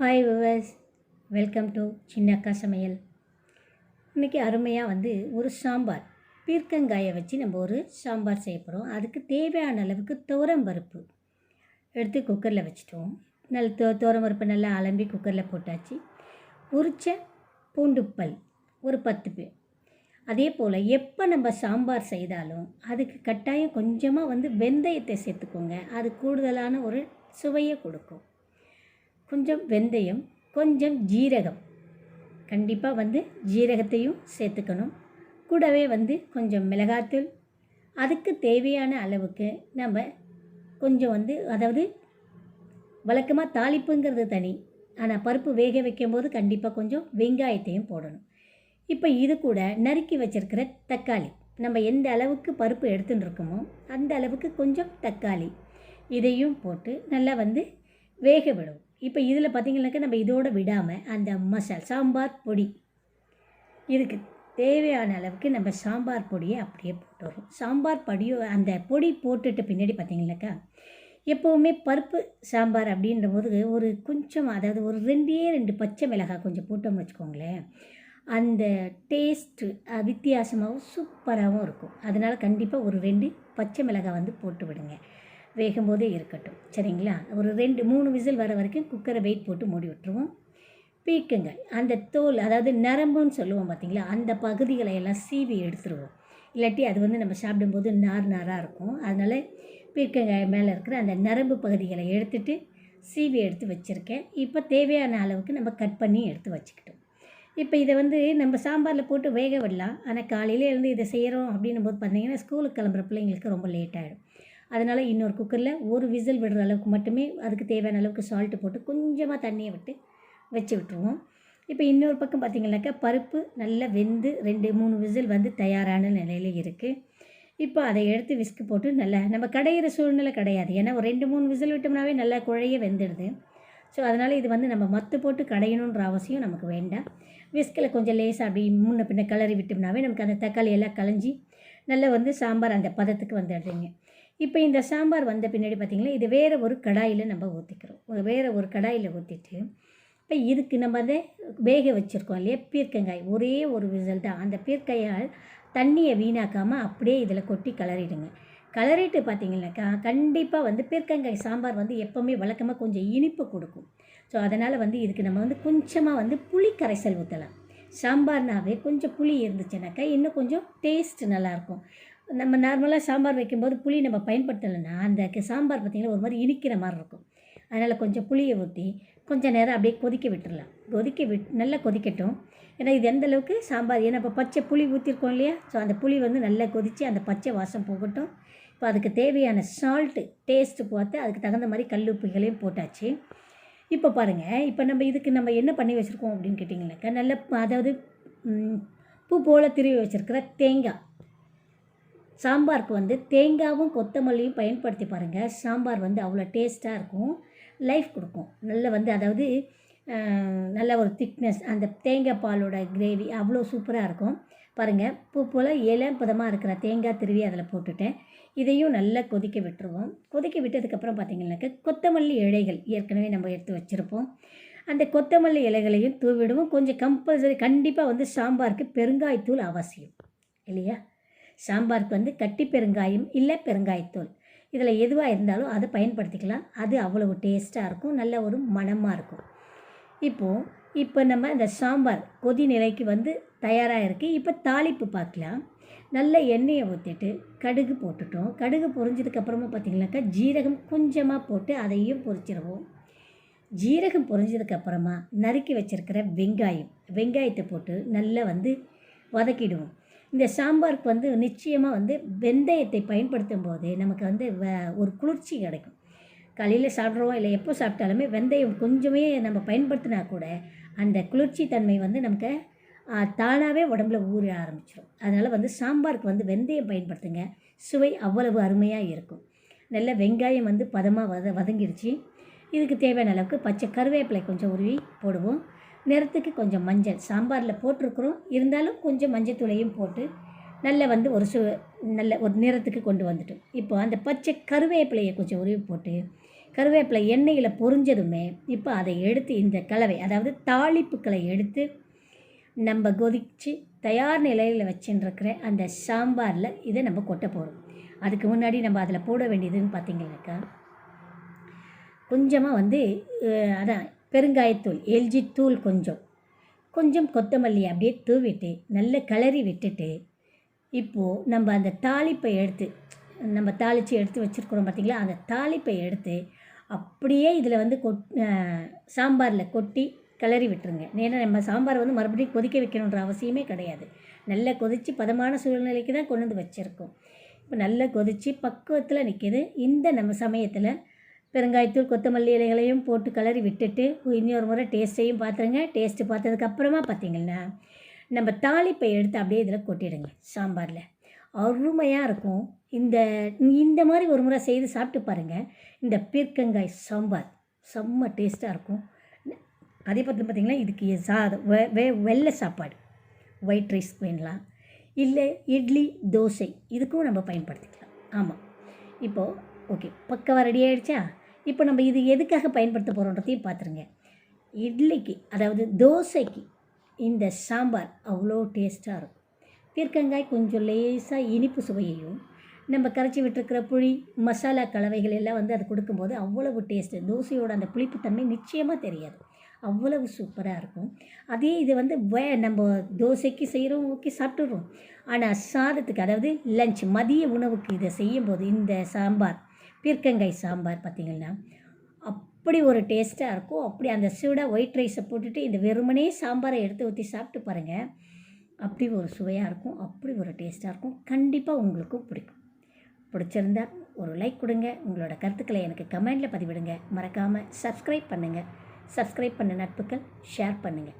Hi viewers welcome to சின்ன அக்கா சமையல் இன்றைக்கி அருமையாக வந்து ஒரு சாம்பார். பீர்க்கங்காயை வச்சு நம்ம ஒரு சாம்பார் செய்ய போகிறோம் அதுக்கு தேவையான அளவுக்கு துவரம் பருப்பு எடுத்து குக்கரில் வச்சுட்டோம். நல்ல தோ துவரம் பருப்பு நல்லா அலம்பி குக்கரில் போட்டாச்சு. உரிச்ச பூண்டுப்பல் ஒரு பத்து பேர் அதே போல் எப்போ நம்ம சாம்பார் செய்தாலும் அதுக்கு கட்டாயம் கொஞ்சமாக வந்து வெந்தயத்தை சேர்த்துக்கோங்க. அது கூடுதலான ஒரு சுவையை கொடுக்கும். கொஞ்சம் வெந்தயம் கொஞ்சம் ஜீரகம். கண்டிப்பாக வந்து ஜீரகத்தையும் சேர்த்துக்கணும். கூடவே வந்து கொஞ்சம் மிளகாத்தூள். அதுக்கு தேவையான அளவுக்கு நம்ம கொஞ்சம் வந்து அதாவது வழக்கமாக தாளிப்புங்கிறது தனி. ஆனால் பருப்பு வேக வைக்கும்போது கண்டிப்பாக கொஞ்சம் வெங்காயத்தையும் போடணும். இப்போ இது கூட நறுக்கி வச்சிருக்கிற தக்காளி. நம்ம எந்த அளவுக்கு பருப்பு எடுத்துன்னு இருக்கோமோ அந்த அளவுக்கு கொஞ்சம் தக்காளி. இதையும் போட்டு நல்லா வந்து வேக விடுவோம் இப்போ இதில் பார்த்தீங்கன்னாக்கா நம்ம இதோடு விடாமல் அந்த மசால் சாம்பார் பொடி. இதுக்கு தேவையான அளவுக்கு நம்ம சாம்பார் பொடியை அப்படியே போட்டுறோம் சாம்பார் பொடியோ அந்த பொடி போட்டுட்டு பின்னாடி பார்த்தீங்கன்னாக்கா எப்போவுமே பருப்பு சாம்பார் அப்படின்ற போது ஒரு கொஞ்சம் அதாவது ஒரு ரெண்டே ரெண்டு பச்சை மிளகாய் கொஞ்சம் போட்டோம்னு வச்சுக்கோங்களேன். அந்த டேஸ்ட்டு வித்தியாசமாகவும் சூப்பராகவும் இருக்கும். அதனால் கண்டிப்பாக ஒரு ரெண்டு பச்சை மிளகாய் வந்து போட்டு விடுங்க. வேகும்போதே இருக்கட்டும். சரிங்களா? ஒரு ரெண்டு மூணு விசில் வர வரைக்கும் குக்கரை வெயிட் போட்டு மூடி விட்டுருவோம். பீக்கங்காய் அந்த தோல் அதாவது நரம்புன்னு சொல்லுவோம் பார்த்தீங்களா? அந்த பகுதிகளை எல்லாம் சீவி எடுத்துருவோம். இல்லாட்டி அது வந்து நம்ம சாப்பிடும்போது நார் நாராக இருக்கும். அதனால் பீர்க்கங்காய் மேலே இருக்கிற அந்த நரம்பு பகுதிகளை எடுத்துட்டு சீவி எடுத்து வச்சுருக்கேன். இப்போ தேவையான அளவுக்கு நம்ம கட் பண்ணி எடுத்து வச்சுக்கிட்டோம். இப்போ இதை வந்து நம்ம சாம்பாரில் போட்டு வேக விடலாம். ஆனால் காலையில் இருந்து இதை செய்கிறோம் அப்படின்னும் போது பார்த்தீங்கன்னா ஸ்கூலுக்கு கிளம்புற பிள்ளைங்களுக்கு ரொம்ப லேட் ஆகிடும் அதனால் இன்னொரு குக்கரில் ஒரு விசில் விடுற அளவுக்கு மட்டுமே அதுக்கு தேவையான அளவுக்கு சால்ட்டு போட்டு கொஞ்சமாக தண்ணியை விட்டு வச்சு விட்டுருவோம். இப்போ இன்னொரு பக்கம் பார்த்திங்கனாக்கா பருப்பு நல்லா வெந்து ரெண்டு மூணு விசில் வந்து தயாரான நிலையில் இருக்குது இப்போ அதை எடுத்து விஸ்க்கு போட்டு நல்லா நம்ம கடையிற சூழ்நிலை கிடையாது. ஏன்னா ஒரு ரெண்டு மூணு விசில் விட்டோம்னாவே நல்லா குழைய வெந்துடுது. ஸோ அதனால் இது வந்து நம்ம மத்து போட்டு கடையணுன்ற அவசியம் நமக்கு வேண்டாம். விஸ்கில் கொஞ்சம் லேசாக அப்படி முன்ன பின்ன கிளறி விட்டோம்னாவே நமக்கு அந்த தக்காளி எல்லாம் களைஞ்சி நல்லா வந்து சாம்பார் அந்த பதத்துக்கு வந்துடுறீங்க இப்போ இந்த சாம்பார் வந்த பின்னாடி பார்த்திங்கன்னா இது வேறு ஒரு கடாயில் நம்ம ஊற்றிக்கிறோம் வேறு ஒரு கடாயில் ஊற்றிட்டு இப்போ இதுக்கு நம்ம அதை வேக வச்சுருக்கோம் இல்லையா பீர்க்கங்காய். ஒரே ஒரு விசல் தான். அந்த பீர்க்கையால் தண்ணியை வீணாக்காமல் அப்படியே இதில் கொட்டி கலரிடுங்க. கலரிட்டு பார்த்தீங்கன்னாக்கா கண்டிப்பாக வந்து பீர்க்கங்காய் சாம்பார் வந்து எப்போவுமே வழக்கமாக கொஞ்சம் இனிப்பு கொடுக்கும். ஸோ அதனால் வந்து இதுக்கு நம்ம வந்து கொஞ்சமாக வந்து புளி கரைசல் ஊற்றலாம் சாம்பார்னாவே கொஞ்சம் புளி இருந்துச்சுனாக்கா இன்னும் கொஞ்சம் டேஸ்ட் நல்லாயிருக்கும் நம்ம நார்மலாக சாம்பார் வைக்கும்போது புளி நம்ம பயன்படுத்தலைன்னா அந்த சாம்பார் பார்த்திங்கன்னா ஒரு மாதிரி இனிக்கிற மாதிரி இருக்கும். அதனால் கொஞ்சம் புளியை ஊற்றி கொஞ்சம் நேரம் அப்படியே கொதிக்க விட்டுடலாம் கொதிக்க விட் நல்லா கொதிக்கட்டும். ஏன்னா இது எந்த அளவுக்கு சாம்பார் ஏன்னா இப்போ பச்சை புளி ஊற்றிருக்கோம் இல்லையா? ஸோ அந்த புளி வந்து நல்லா கொதித்து அந்த பச்சை வாசம் போகட்டும். இப்போ அதுக்கு தேவையான சால்ட்டு டேஸ்ட்டு பார்த்து அதுக்கு தகுந்த மாதிரி கல் உப்புகளையும் போட்டாச்சு. இப்போ பாருங்கள் இப்போ நம்ம இதுக்கு நம்ம என்ன பண்ணி வச்சுருக்கோம் அப்படின்னு கேட்டிங்கனாக்கா நல்ல அதாவது பூ போல் திருவி வச்சுருக்கிற தேங்காய். சாம்பாருக்கு வந்து தேங்காவும் கொத்தமல்லியும் பயன்படுத்தி பாருங்கள் சாம்பார் வந்து அவ்வளோ டேஸ்ட்டாக இருக்கும். லைஃப் கொடுக்கும். நல்ல வந்து அதாவது நல்ல ஒரு திக்னஸ். அந்த தேங்காய் பாலோட கிரேவி அவ்வளோ சூப்பராக இருக்கும். பாருங்கள் பூ போல் இளம் பதமாக இருக்கிற தேங்காய் திருவி அதில் போட்டுட்டேன். இதையும் நல்லா கொதிக்க விட்டுருவோம். கொதிக்க விட்டதுக்கப்புறம் பார்த்திங்கனாக்கா கொத்தமல்லி இலைகள் ஏற்கனவே நம்ம எடுத்து வச்சுருப்போம். அந்த கொத்தமல்லி இலைகளையும் தூவிடுவோம். கொஞ்சம் கம்பல்சரி கண்டிப்பாக வந்து சாம்பாருக்கு பெருங்காய்த்தூள் அவசியம். இல்லையா? சாம்பாருக்கு வந்து கட்டி பெருங்காயம் இல்லை பெருங்காயத்தூள். இதில் எதுவாக இருந்தாலும் அதை பயன்படுத்திக்கலாம். அது அவ்வளவு டேஸ்ட்டாக இருக்கும். நல்ல ஒரு மணமாக இருக்கும். இப்போது இப்போ நம்ம இந்த சாம்பார் கொதி நிலைக்கு வந்து தயாராக இருக்குது இப்போ தாளிப்பு பார்க்கலாம். நல்ல எண்ணெயை ஊற்றிட்டு கடுகு போட்டுட்டோம். கடுகு பொரிஞ்சதுக்கப்புறமா பார்த்திங்கனாக்கா ஜீரகம் கொஞ்சமாக போட்டு அதையும் பொரிச்சிடுவோம் ஜீரகம் பொரிஞ்சதுக்கப்புறமா நறுக்கி வச்சுருக்கிற வெங்காயம் வெங்காயத்தை போட்டு நல்லா வந்து வதக்கிடுவோம். இந்த சாம்பாருக்கு வந்து நிச்சயமாக வந்து வெந்தயத்தை பயன்படுத்தும் போது நமக்கு வந்து ஒரு குளிர்ச்சி கிடைக்கும். காலையில் சாப்பிட்றோம் இல்லை எப்போ சாப்பிட்டாலுமே வெந்தயம் கொஞ்சமே நம்ம பயன்படுத்தினா கூட அந்த குளிர்ச்சி தன்மை வந்து நமக்கு தானாகவே உடம்புல ஊற ஆரம்பிச்சிடும் அதனால் வந்து சாம்பாருக்கு வந்து வெந்தயம் பயன்படுத்துங்க. சுவை அவ்வளவு அருமையாக இருக்கும். நல்ல வெங்காயம் வந்து பதமாக வத வதங்கிடுச்சு இதுக்கு தேவையான அளவுக்கு பச்சை கருவேப்பிலை கொஞ்சம் உருவி போடுவோம். நிறத்துக்கு கொஞ்சம் மஞ்சள் சாம்பாரில் போட்டிருக்குறோம். இருந்தாலும் கொஞ்சம் மஞ்சள் தூளையும் போட்டு நல்ல வந்து ஒரு சு நல்ல ஒரு நிறத்துக்கு கொண்டு வந்துட்டோம். இப்போ அந்த பச்சை கருவேப்பிலையை கொஞ்சம் உருவி போட்டு கருவேப்பிலை எண்ணெயில் பொரிஞ்சதுமே இப்போ அதை எடுத்து இந்த கலவை அதாவது தாளிப்புக்களை எடுத்து நம்ம கொதித்து தயார் நிலையில் வச்சுருக்கிற அந்த சாம்பாரில் இதை நம்ம கொட்ட போகிறோம் அதுக்கு முன்னாடி நம்ம அதில் போட வேண்டியதுன்னு பார்த்தீங்கன்னாக்கா கொஞ்சமாக வந்து அதான் பெருங்காயத்தூள் எல்ஜி தூள் கொஞ்சம். கொஞ்சம் கொத்தமல்லி அப்படியே தூவிட்டு நல்ல கிளறி விட்டுட்டு இப்போது நம்ம அந்த தாளிப்பை எடுத்து நம்ம தாளித்து எடுத்து வச்சுருக்குறோம் பார்த்திங்களா? அந்த தாளிப்பை எடுத்து அப்படியே இதில் வந்து கொட் சாம்பாரில் கொட்டி கிளறி விட்டுருங்க. ஏன்னா நம்ம சாம்பார் வந்து மறுபடியும் கொதிக்க வைக்கணுன்ற அவசியமே கிடையாது. நல்லா கொதித்து பதமான சூழ்நிலைக்கு தான் கொண்டு வந்து வச்சுருக்கோம். இப்போ நல்லா கொதித்து பக்குவத்தில் நிற்கிது. இந்த நம்ம சமயத்தில் பெருங்காயத்தூள் கொத்தமல்லி இலைகளையும் போட்டு கிளறி விட்டுட்டு இன்னொரு முறை டேஸ்ட்டையும் பார்த்துருங்க டேஸ்ட்டு பார்த்ததுக்கப்புறமா பார்த்தீங்கன்னா நம்ம தாளிப்பை எடுத்து அப்படியே இதில் கொட்டிடுங்க சாம்பாரில். அருமையாக இருக்கும். இந்த இந்த மாதிரி ஒரு முறை செய்து சாப்பிட்டு பாருங்கள் இந்த பீர்க்கங்காய் சாம்பார் செம்ம டேஸ்ட்டாக இருக்கும். அதே பார்த்து பார்த்திங்கன்னா இதுக்கு சாதம் வெ வெ வெள்ளை சாப்பாடு ஒயிட் ரைஸ் வேணலாம். இல்லை இட்லி தோசை இதுக்கும் நம்ம பயன்படுத்திக்கலாம். ஆமாம் இப்போது ஓகே பக்கவா ரெடி ஆகிடுச்சா இப்போ நம்ம இது எதுக்காக பயன்படுத்த போகிறோன்றதையும் பார்த்துருங்க. இட்லிக்கு அதாவது தோசைக்கு இந்த சாம்பார் அவ்வளோ டேஸ்ட்டாக இருக்கும். பீர்க்கங்காய் கொஞ்சம் லேசாக இனிப்பு சுவையையும் நம்ம கரைச்சி விட்டுருக்கிற புளி மசாலா கலவைகள் எல்லாம் வந்து அது கொடுக்கும்போது அவ்வளவு டேஸ்ட்டு தோசையோட அந்த புளிப்புத்தன்மை நிச்சயமாக தெரியாது. அவ்வளவு சூப்பராக இருக்கும். அதே இது வந்து வே நம்ம தோசைக்கு செய்கிறோம் ஓகே சாப்பிட்டுடுறோம் ஆனால் சாதத்துக்கு அதாவது லஞ்ச் மதிய உணவுக்கு இதை செய்யும்போது இந்த சாம்பார் பீர்க்கங்காய் சாம்பார் பார்த்திங்கன்னா அப்படி ஒரு டேஸ்ட்டாக இருக்கும். அப்படி அந்த சூடாக ஒயிட் ரைஸை போட்டுட்டு இந்த வெறுமனே சாம்பாரை எடுத்து ஊற்றி சாப்பிட்டு பாருங்கள் அப்படி ஒரு சுவையாக இருக்கும். அப்படி ஒரு டேஸ்ட்டாக இருக்கும். கண்டிப்பாக உங்களுக்கும் பிடிக்கும். பிடிச்சிருந்தா ஒரு லைக் கொடுங்க. உங்களோட கருத்துக்களை எனக்கு கமெண்டில் பதிவிடுங்க. மறக்காமல் சப்ஸ்கிரைப் பண்ணுங்கள் சப்ஸ்கிரைப் பண்ண நட்புகள் ஷேர் பண்ணுங்கள்